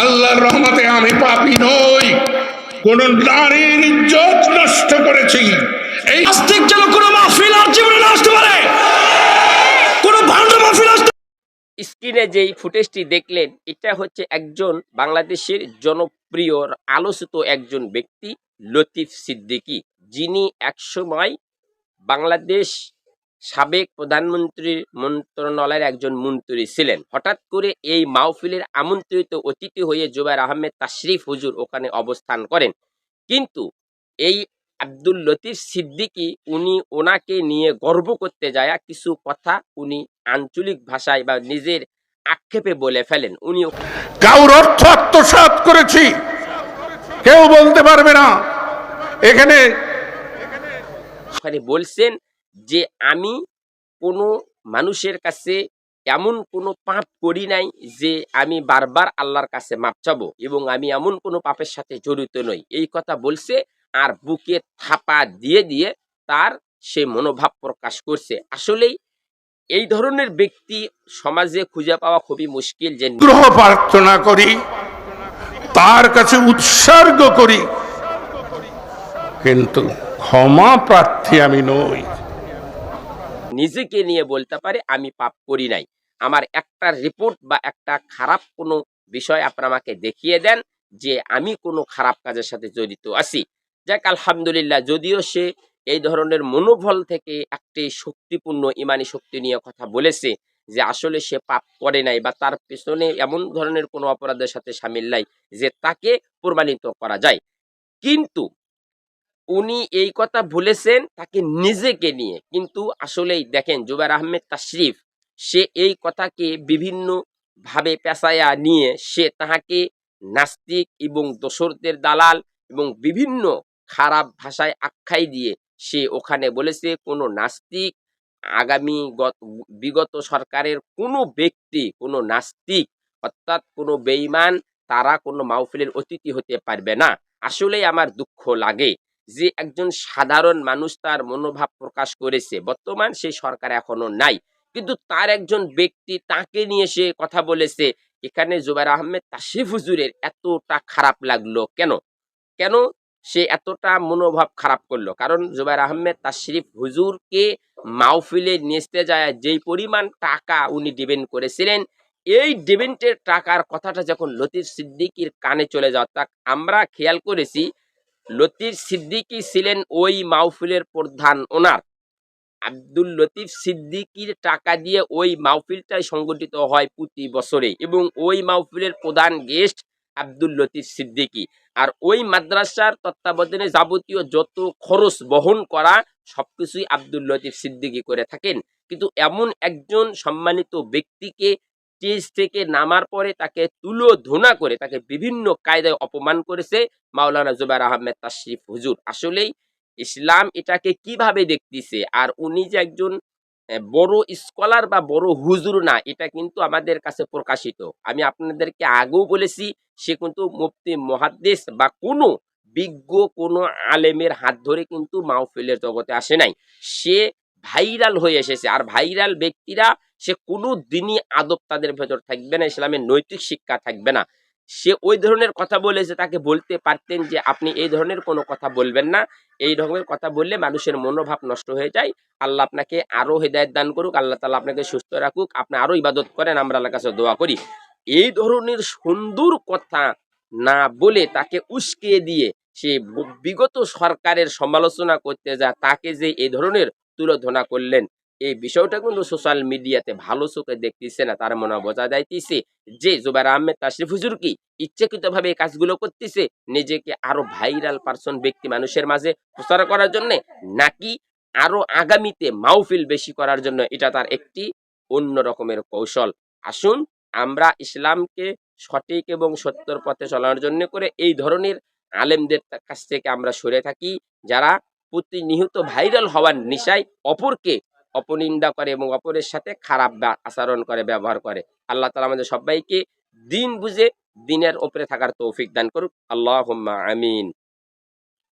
আল্লাহর রহমতে আমি পাপি নই। কোন নারীর ইজ্জত নষ্ট করেছি। এই নাস্তিক যেন কোনো মাহফিল আর জীবনে না আসতে পারে। কোনো ভান্ড মাহফিল স্ক্রিনে যেই ফুটেজটি দেখলেন, এটা হচ্ছে একজন বাংলাদেশের জনপ্রিয়, আলোচিত একজন ব্যক্তি, লতিফ সিদ্দিকী। যিনি একসময় বাংলাদেশ সাবেক প্রধানমন্ত্রীর মন্ত্রণালয়ের একজন মন্ত্রী ছিলেন। হঠাৎ করে এই মাহফিলের আমন্ত্রিত অতিথি হয়ে জুবাইর আহমেদ তাশরিফ হুজুর ওখানে অবস্থান করেন। কিন্তু এই আব্দুল লতিফ সিদ্দিকী উনি ওনাকে নিয়ে গর্ব করতে যায় কিছু কথা উনি আঞ্চলিক ভাষায় বা নিজের আক্ষেপে বলে ফেলেন। উনি কাউর অর্থ আত্মসাৎ করেছি কেউ বলতে পারবে না। এখানে ওখানে বলছেন যে আমি কোনো মানুষের কাছে এমন কোনো পাপ করি নাই যে আমি বারবার আল্লাহর কাছে মাপ চাবো এবং আমি এমন কোনো পাপের সাথে জড়িত নই। এই কথা বলছে আর বুকে থাপা দিয়ে দিয়ে তার সে মনোভাব প্রকাশ করছে। আসলেই এই ধরনের ব্যক্তি সমাজে খুঁজে পাওয়া খুবই মুশকিল যে গ্রহ প্রার্থনা করি, তার কাছে উৎসর্গ করি। কিন্তু ক্ষমা প্রার্থী আমি নই। নিজেকে নিয়ে বলতে পারে, আমি পাপ করি নাই। আমার একটা রিপোর্ট বা একটা খারাপ কোনো বিষয় আপনারা আমাকে দেখিয়ে দেন যে আমি কোনো খারাপ কাজের সাথে জড়িত আছি। যাক, আলহামদুলিল্লাহ, যদিও সে এই ধরনের মনোবল থেকে একটি শক্তিপূর্ণ, ইমানি শক্তি নিয়ে কথা বলেছে যে আসলে সে পাপ করে নাই বা তার পেছনে এমন ধরনের কোনো অপরাধের সাথে সামিল নাই যে তাকে প্রমাণিত করা যায়। কিন্তু উনি এই কথা বলেছেন তাকে নিজেকে নিয়ে। কিন্তু আসলেই দেখেন জুবাইর আহমেদ তাশরিফ, সে এই কথাকে বিভিন্ন ভাবে পেশায়া নিয়ে সে তাহাকে নাস্তিক এবং দোসরদের দালাল এবং বিভিন্ন খারাপ ভাষায় আখ্যাই দিয়ে সে ওখানে বলেছে, কোনো নাস্তিক আগামী বিগত সরকারের কোনো ব্যক্তি, কোনো নাস্তিক অর্থাৎ কোনো বেঈমান, তারা কোনো মাহফিলের অতিথি হতে পারবে না। আসলেই আমার দুঃখ লাগে। যে একজন সাধারণ মানুষ তার মনোভাব প্রকাশ করেছে, বর্তমান সেই সরকার এখনও নাই। কিন্তু তার একজন ব্যক্তি তাকে নিয়ে সে কথা বলেছে, এখানে জুবাইর আহমেদ তাশরিফ হুজুরের এতটা খারাপ লাগল কেন? কেন সে এতটা মনোভাব খারাপ করল? কারণ জুবাইর আহমেদ তাশরিফ হুজুরকে মাহফিলে নিতে যায়, যেই পরিমাণ টাকা উনি ডিবেন্ড করেছিলেন, এই ডিবেন্টের টাকার কথাটা যখন লতিফ সিদ্দিকির কানে চলে যাওয়া তা আমরা খেয়াল করেছি লতিফ সিদ্দিকী ছিলেন ওই মাহফিলের প্রধান ওনার। আব্দুল লতিফ সিদ্দিকির টাকা দিয়ে ওই মাহফিলটাই সংগঠিত হয় প্রতি বছরে এবং ওই মাহফিলের প্রধান গেস্ট আব্দুল লতিফ সিদ্দিকী। আর ওই মাদ্রাসার তত্ত্বাবধানে যাবতীয় যত খরচ বহন করা সবকিছুই আব্দুল লতিফ সিদ্দিকী করে থাকেন। কিন্তু এমন একজন সম্মানিত ব্যক্তিকে স্টেজ থেকে নামার পরে তাকে তুলো ধোনা করে তাকে বিভিন্ন কায়দায় অপমান করেছে মাওলানা জুবাইর আহমেদ তাশরিফ হুজুর। আসলেই ইসলাম এটাকে কীভাবে দেখতেছে? আর উনি যে একজন বড় স্কলার বা বড় হুজুর না, এটা কিন্তু আমাদের কাছে প্রকাশিত। আমি আপনাদেরকে আগেও বলেছি, সে কিন্তু মুফতি মহাদ্দেশ বা কোনো বিজ্ঞ, কোনো আলেমের হাত ধরে কিন্তু মাহফিলের জগতে আসে নাই। সে ভাইরাল হয়ে এসেছে। আর ভাইরাল ব্যক্তিরা, সে কোনো দিনই আদব তাদের ভেতর থাকবে না, ইসলামের নৈতিক শিক্ষা থাকবে না। সে ওই ধরনের কথা বলেছে, তাকে বলতে পারতেন যে, আপনি এই ধরনের কোনো কথা বলবেন না। এই ধরনের কথা বললে মানুষের মনোভাব নষ্ট হয়ে যায়। আল্লাহ আপনাকে আরও হৃদায়ত দান করুক, আল্লাহ তালা আপনাকে সুস্থ রাখুক, আপনি আরও ইবাদত করেন, আমরা আল্লাহর কাছে দোয়া করি। এই ধরনের সুন্দর কথা না বলে তাকে উস্কিয়ে দিয়ে সে বিগত সরকারের সমালোচনা করতে যা তাকে যে এই ধরনের তুলোধনা করলেন। এই বিষয়টা কিন্তু সোশ্যাল মিডিয়াতে ভালো চোখে দেখতেছে না, তার মনে বোঝা যাইতেছে যে জুবাইর আহমেদ তাশরিফ হুজুর কি ইচ্ছাকৃতভাবে এই কাজগুলো করতেছে, নিজেকে আরও ভাইরাল পার্সন ব্যক্তি মানুষের মাঝে প্রচার করার জন্য, নাকি আরও আগামীতে মাহফিল বেশি করার জন্য এটা তার একটি অন্য রকমের কৌশল? আসুন আমরা ইসলামকে সঠিক এবং সত্যর পথে চলার জন্য করে এই ধরনের আলেমদের কাছ থেকে আমরা সরে থাকি, যারা প্রতিনিয়ত ভাইরাল হওয়ার নিশায় অপরকে অপনিন্দা করে এবং অপরের সাথে খারাপ আচরণ করে, ব্যবহার করে। আল্লাহ তালা আমাদের সবাইকে দিন বুঝে দিনের ওপরে থাকার তৌফিক দান করুক। আল্লাহ আমিন।